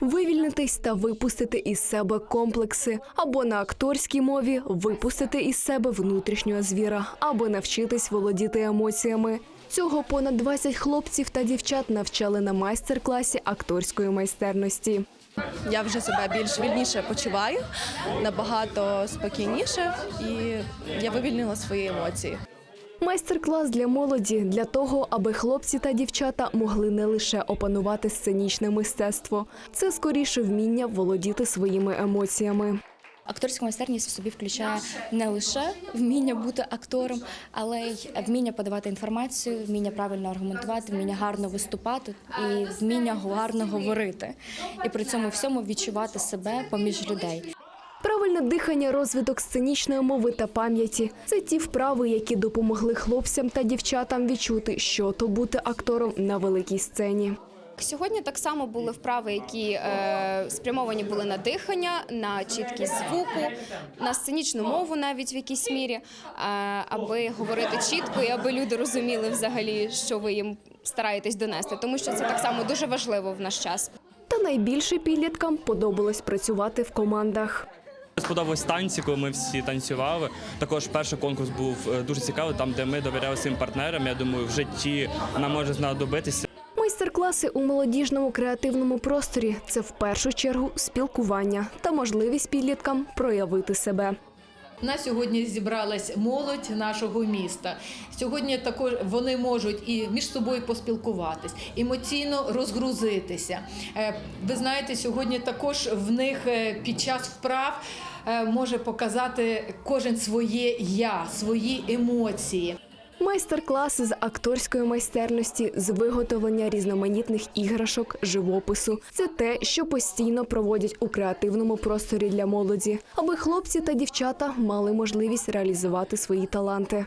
Вивільнитись та випустити із себе комплекси, або на акторській мові випустити із себе внутрішнього звіра, або навчитись володіти емоціями. Цього понад 20 хлопців та дівчат навчали на майстер-класі акторської майстерності. Я вже себе більш вільніше почуваю, набагато спокійніше, і я вивільнила свої емоції. Майстер-клас для молоді для того, аби хлопці та дівчата могли не лише опанувати сценічне мистецтво, це скоріше вміння володіти своїми емоціями. Акторська майстерність в собі включає не лише вміння бути актором, але й вміння подавати інформацію, вміння правильно аргументувати, вміння гарно виступати і вміння гарно говорити. І при цьому всьому відчувати себе поміж людей. Правильне дихання, розвиток сценічної мови та пам'яті це ті вправи, які допомогли хлопцям та дівчатам відчути, що то бути актором на великій сцені. Сьогодні так само були вправи, які е, спрямовані були на дихання, на чіткість звуку, на сценічну мову навіть в якійсь мірі, е, аби говорити чітко і аби люди розуміли взагалі, що ви їм стараєтесь донести, тому що це так само дуже важливо в наш час. Та найбільше підліткам подобалось працювати в командах. Сподобалось танці, коли ми всі танцювали. Також перший конкурс був е, дуже цікавий, там де ми довіряли своїм партнерам. Я думаю, в житті нам може знадобитися. Майстер-класи у молодіжному креативному просторі це в першу чергу спілкування та можливість підліткам проявити себе. На сьогодні зібралась молодь нашого міста. Сьогодні також вони можуть і між собою поспілкуватись, емоційно розгрузитися. Е, Ви знаєте, сьогодні також в них е, під час вправ е, може показати кожен своє я, свої емоції. Майстер-класи з акторської майстерності, з виготовлення різноманітних іграшок, живопису це те, що постійно проводять у креативному просторі для молоді, аби хлопці та дівчата мали можливість реалізувати свої таланти.